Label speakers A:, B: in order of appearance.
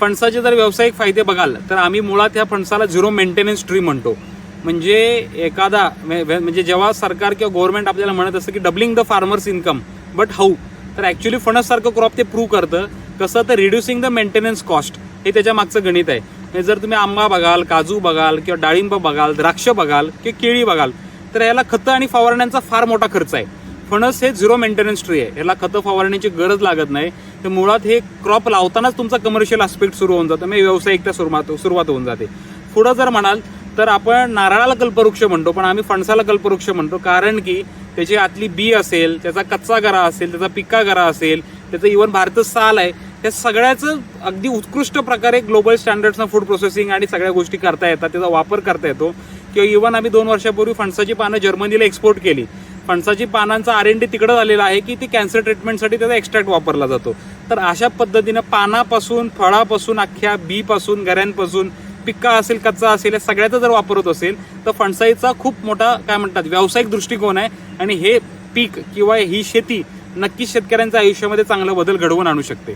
A: फणसाचे जर व्यावसायिक फायदे बघाल तर आम्ही मुळात ह्या फणसाला झिरो मेंटेनन्स ट्री म्हणतो. म्हणजे एखादा म्हणजे जेव्हा सरकार किंवा गव्हर्नमेंट आपल्याला म्हणत असतं की doubling the farmers income but how तर ॲक्च्युली फणससारखं क्रॉप ते प्रूव्ह करतं कसं तर रिड्युसिंग द मेंटेनन्स कॉस्ट हे त्याच्या मागचं गणित आहे. म्हणजे जर तुम्ही आंबा बघाल काजू बघाल किंवा डाळिंब बघाल द्राक्ष बघाल किंवा केळी बघाल तर याला खतं आणि फवारण्यांचा फार मोठा खर्च आहे. फणस हे झिरो मेंटेनन्स ट्री आहे. याला खतं फवारण्याची गरज लागत नाही. तर मुळात हे क्रॉप लावतानाच तुमचा कमर्शियल आस्पेक्ट सुरू होऊन जातं. म्हणजे व्यावसायिकता सुरुवात सुरुवात होऊन जाते. पुढं जर म्हणाल तर आपण नारळाला कल्पवृक्ष म्हणतो पण आम्ही फणसाला कल्पवृक्ष म्हणतो कारण की त्याची आतली बी असेल त्याचा कच्चा गरा असेल त्याचा पिक्का गरा असेल त्याचं इव्हन भारत साल आहे त्या सगळ्याचं अगदी उत्कृष्ट प्रकारे ग्लोबल स्टँडर्ड्सनं फूड प्रोसेसिंग आणि सगळ्या गोष्टी करता येतात त्याचा वापर करता येतो. किंवा इव्हन आम्ही दोन वर्षापूर्वी फणसाची पानं जर्मनीला एक्सपोर्ट केली. फणसाची पानांचा आर एन डी तिकडं झालेला आहे की ती कॅन्सर ट्रीटमेंटसाठी त्याचा एक्स्ट्रॅक्ट वापरला जातो. तर अशा पद्धतीनं पानापासून फळापासून अख्ख्या बीपासून गऱ्यांपासून पिक्का असेल कच्चा असेल या सगळ्याचा जर वापर होत असेल तर फणसाईचा खूप मोठा काय म्हणतात व्यावसायिक दृष्टिकोन आहे आणि हे पीक किंवा ही शेती नक्कीच शेतकऱ्यांच्या आयुष्यामध्ये चांगला बदल घडवून आणू शकते.